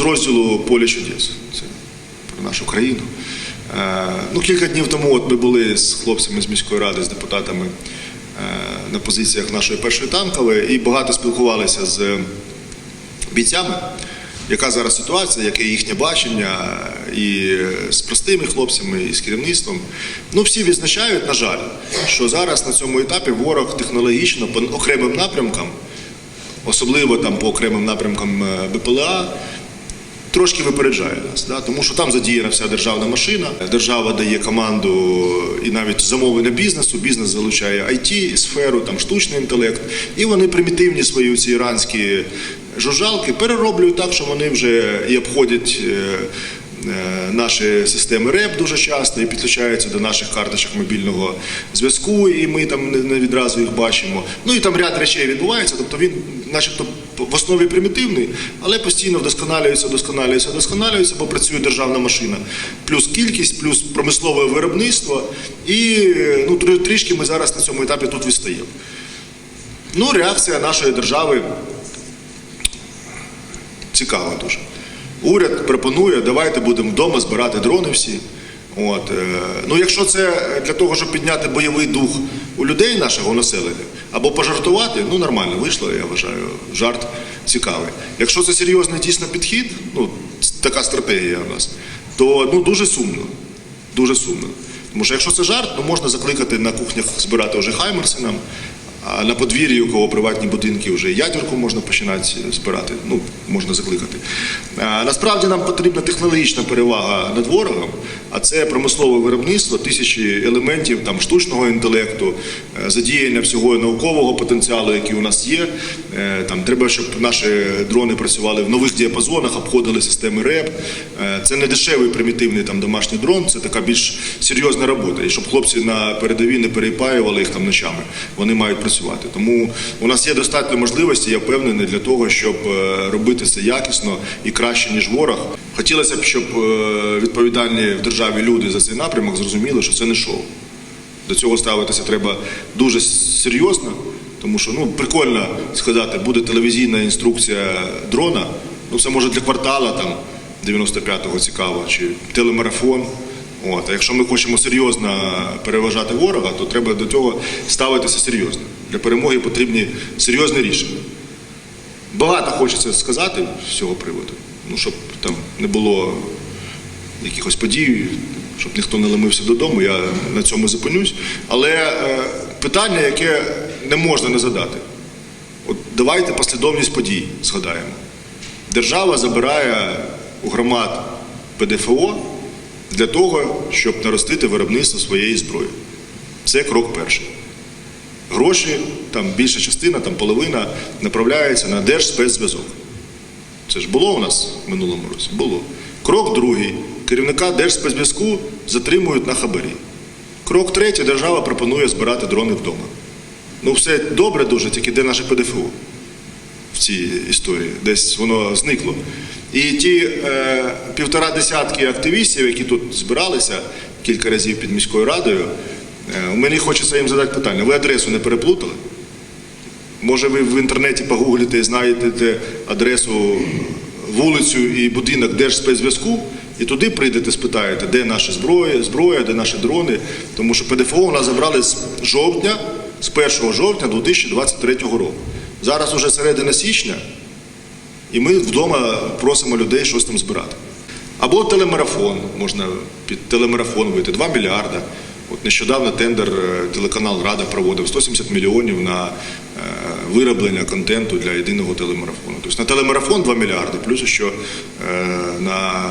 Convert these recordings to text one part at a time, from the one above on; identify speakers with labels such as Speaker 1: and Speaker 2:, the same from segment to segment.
Speaker 1: з розділу Поле чудес. Це про нашу країну. Е, Ну, кілька днів тому от ми були з хлопцями з міської ради, з депутатами е, на позиціях нашої першої танкової і багато спілкувалися з бійцями, яка зараз ситуація, яке їхнє бачення, і з простими хлопцями, і з керівництвом. Ну, всі відзначають, на жаль, що зараз на цьому етапі ворог технологічно по окремим напрямкам, особливо там по окремим напрямкам е, БПЛА, трошки випереджає нас, да? тому що там задіяна вся державна машина, держава дає команду і навіть замовлення бізнесу, бізнес залучає IT, сферу, там штучний інтелект, і вони примітивні свої ці іранські жужжалки перероблюють так, що вони вже і обходять. Е, Наші системи РЕП дуже часто і підключаються до наших карточок мобільного зв'язку, і ми там не відразу їх бачимо. Ну і там ряд речей відбувається. Тобто він, начебто, в основі примітивний, але постійно вдосконалюється, вдосконалюється, вдосконалюється, бо працює державна машина. Плюс кількість, плюс промислове виробництво. І ну, трішки ми зараз на цьому етапі тут відстаємо. Ну, реакція нашої держави цікава дуже. Уряд пропонує, давайте будемо вдома збирати дрони всі. От, е, ну, якщо це для того, щоб підняти бойовий дух у людей нашого населення, або пожартувати, ну нормально вийшло, я вважаю, жарт цікавий. Якщо це серйозний дійсно підхід, ну така стратегія у нас, то ну дуже сумно. Дуже сумно. Тому що якщо це жарт, то можна закликати на кухнях збирати вже хаймерси нам, на подвір'ї, у кого приватні будинки, вже ядерку можна починати збирати. Ну, можна закликати. Насправді нам потрібна технологічна перевага над ворогом, а це промислове виробництво, тисячі елементів там, штучного інтелекту, е, задіяння всього наукового потенціалу, який у нас є. Е, Там, треба, щоб наші дрони працювали в нових діапазонах, обходили системи РЕП. Е, Це не дешевий примітивний там, домашній дрон, це така більш серйозна робота. І щоб хлопці на передовій не перепаювали їх там ночами, вони мають працювати. Тому у нас є достатньо можливості, я впевнений, для того, щоб е, робити це якісно і краще, ніж ворог. Хотілося б, щоб е, відповідальні в державі люди за цей напрямок зрозуміли, що це не шоу. До цього ставитися треба дуже серйозно, тому що ну прикольно сказати, буде телевізійна інструкція дрона. Ну це може для квартала там 95-го цікаво, чи телемарафон. От, а якщо ми хочемо серйозно переважати ворога, то треба до цього ставитися серйозно. Для перемоги потрібні серйозні рішення. Багато хочеться сказати з цього приводу, ну щоб там не було якихось подій, щоб ніхто не ломився додому, я на цьому зупинюсь. Але е, питання, яке не можна не задати. От давайте послідовність подій згадаємо. Держава забирає у громад ПДФО для того, щоб наростити виробництво своєї зброї. Це крок перший. Гроші, там більша частина, там половина направляється на держспецзв'язок. Це ж було у нас в минулому році? Було. Крок другий. Керівника Держспецзв'язку затримують на хабарі. Крок третій. Держава пропонує збирати дрони вдома. Ну, все добре дуже, тільки де наше ПДФО в цій історії? Десь воно зникло. І ті е, півтора десятки активістів, які тут збиралися кілька разів під міською радою, мені хочеться їм задати питання. Ви адресу не переплутали? Може, ви в інтернеті погуглите і знаєте адресу, вулицю і будинок Держспецзв'язку, і туди прийдете, спитаєте, де наша зброя, зброя, де наші дрони. Тому що ПДФО у нас забрали з жовтня, з 1 жовтня 2023 року. Зараз уже середина січня, і ми вдома просимо людей щось там збирати. Або телемарафон, можна під телемарафон вийти, 2 мільярда. От нещодавно тендер е, телеканал Рада проводив 170 мільйонів на е, вироблення контенту для єдиного телемарафону. Тобто на телемарафон 2 мільярди, плюс ще е, на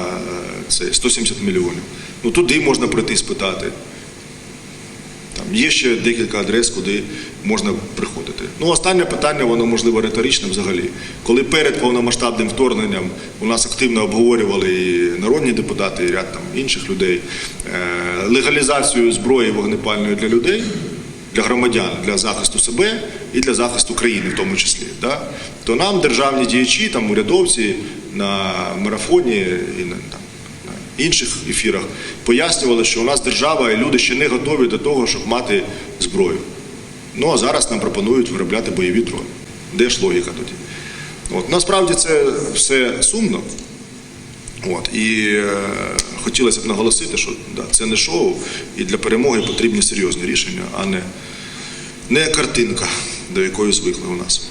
Speaker 1: це 170 мільйонів. Ну туди можна прийти спитати. Там є ще декілька адрес, куди можна приходити. Ну, останнє питання, воно можливо риторичне взагалі. Коли перед повномасштабним вторгненням у нас активно обговорювали і народні депутати, і ряд там інших людей е, легалізацію зброї вогнепальної для людей, для громадян, для захисту себе і для захисту країни, в тому числі, да? то нам державні діячі, там урядовці на марафоні і на там на інших ефірах пояснювали, що у нас держава і люди ще не готові до того, щоб мати зброю. Ну а зараз нам пропонують виробляти бойові дрони. Де ж логіка тоді? От, насправді це все сумно, От і е, хотілося б наголосити, що да, це не шоу, і для перемоги потрібні серйозні рішення, а не, не картинка, до якої звикли у нас.